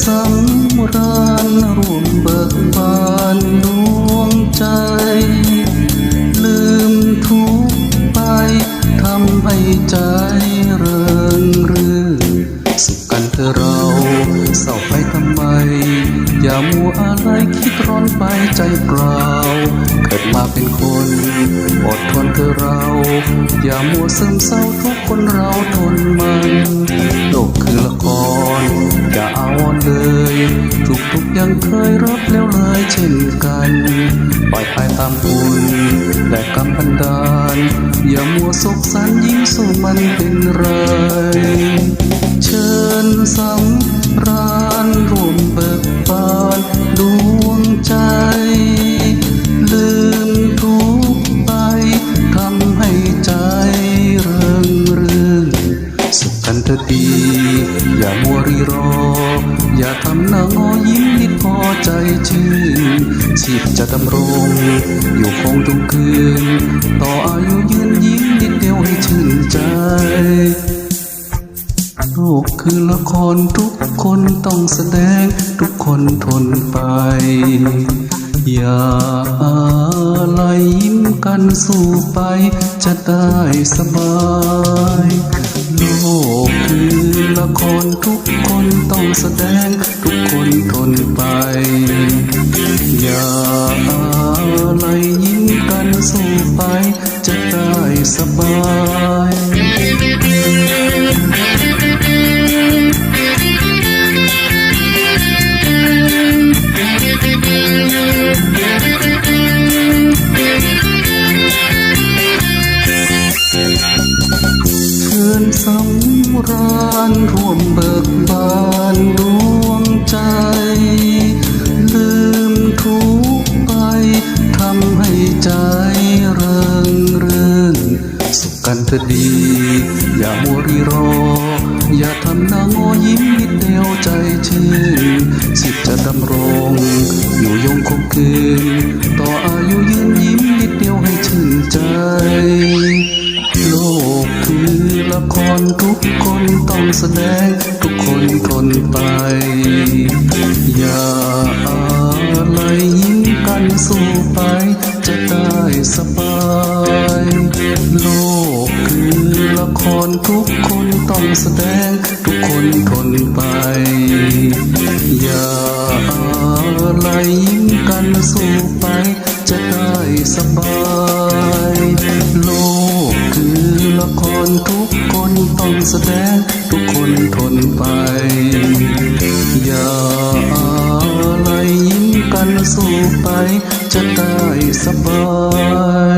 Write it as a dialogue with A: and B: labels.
A: เคิดร้อนไปใจเปล่า เกิดมาเป็นคน อดทนเถอเรา อย่ามัวซึมเศร้าทุกคนเราทนมันโลกคือละคร อย่าอาวรณ์เลย ทุกทุกๆอยังเคยรับแล้วเลยเช่นกันปล่อยไปตามบุญและกรรมบันดาล อย่ามัวสกสันยิ่งสู้มันเป็นไร เชิญสำ อย่ามัวรีรอ อย่าทำหน้างอยิ้มนิดพอใจชื่นชีพจะดำรง อยู่คงทุกคืน ต่ออายุยืนยิ้มนิดเดียวให้ชื่นใจโลกคือละครทุกคนต้องแสดงทุกคนทนไป อย่าอะไรยิ้มกันสู้ไปจะได้สบาย ทุกคนต้องแสดง ทุกคนทนไป อย่าอะไรยิ้มกันสู้ไป จะได้สบายเชิญสำราญรว กันเถิดดี อย่ามัวรีรอ อย่าทำหน้างอยิ้มนิดเดียวใจชื่นสิทธิ์จะดำรง อยู่ยงคงคืน ต่ออายุยืนยิ้มนิดเดียวให้ชื่นใจ โลกคือละครทุกคนต้องแสดงทุกคนทนไป อย่าอะ ครทุกคนต้องแสดงทุกคนทนไป อย่าอะไรยิ้มกันสู้ไป จะได้สบาย โลกคือละครทุกคนต้องแสดงทุกคนทนไป อย่าอะไรยิ้มกันสู้ไป จะได้สบาย